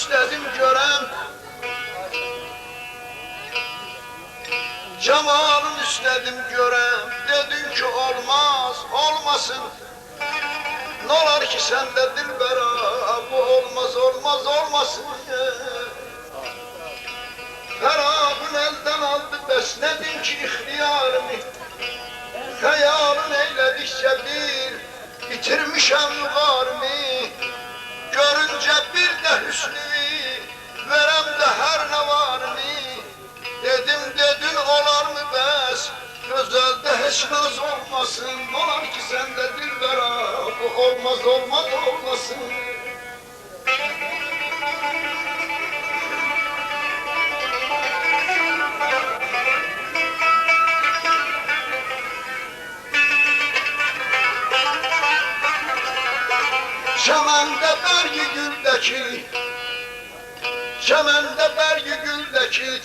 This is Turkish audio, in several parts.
istedim görem Cemalın istedim görem Dedin ki olmaz olmasın. Ne olar ki sende dilbera Bu olmaz olmaz olmasın. Ferabın elden aldı besledin ki ihtiyarımı. Hayalın eyledikçe bir bitirmişem yukarımı bes Gözelde hiç naz olmasın. Olar ki sende dilbera olmaz olmaz olmasın. Çemende bergi güldeki Çemende bergi güldeki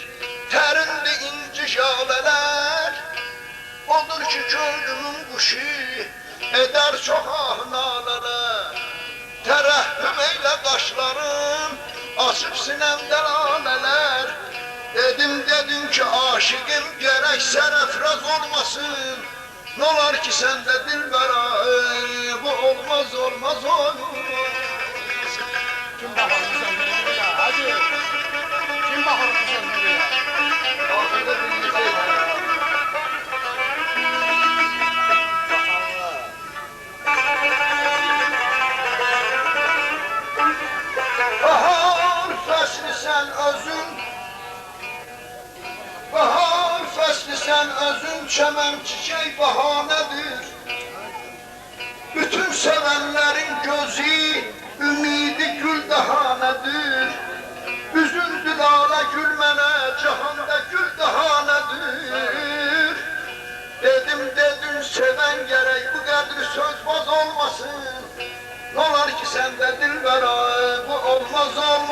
Terindi inci şaleler Odur ki köylümün kuşu Eder çok ah naleler. Terehhüm eyle kaşlarım Açıp sinemden aleler Dedim dedim ki aşıkım gerek serefraz olmasın. Ne olar ki sende dilbera ey, Bu olmaz olmaz olmaz sen özün. Bahar faslı sen özün Çemen çiçek bahanedir Bütün sevenlerin gözü Ümidi gül dahanedir Üzüldü lale gülmene Cahanda gül dahanedir Dedim dedim seven gerek Bu kadar söz boz olmasın. Ne olar ki sende dilbera bu olmaz olmaz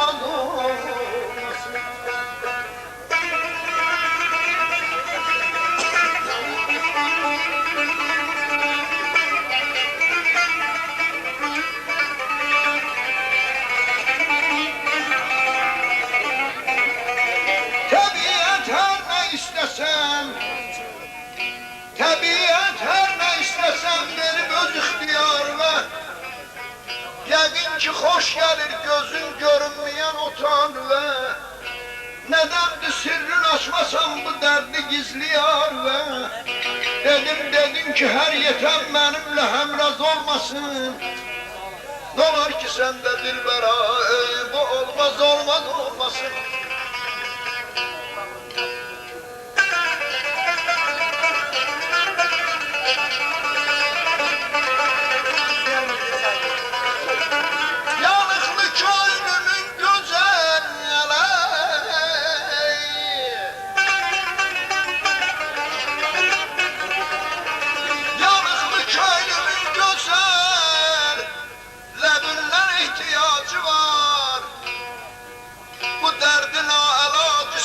ki, xoş gəlir gözün görünməyən o tanrıvə Nədəndir sirrin açmasan bu dərdi gizliyar və Dedim dedim ki, hər yetən mənimlə həmraz olmasın. Ne olar ki, səndə dilbəra, ey, bu olmaz olmaz olmasın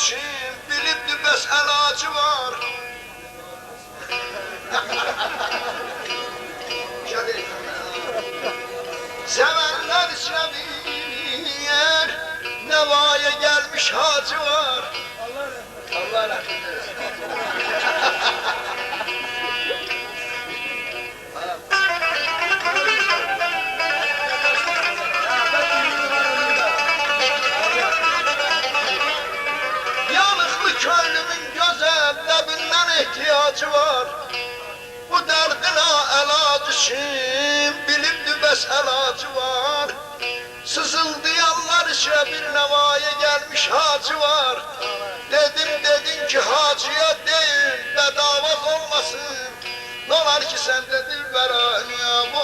için Bilip bes elacı var. Sevenler seviyor Nevaya gelmiş hacı var. Allah rahmet eylesin. Yanıklı köylümün güzel lebinden ihtiyacı var. Bu derdine elac için bilip bes elacı var. Sızıldayanlar işe bir nevaya gelmiş hacı var. Dedim dedim ki hacıya değil bedavaz olmasın. Ne olar ki sende dilbera ya bu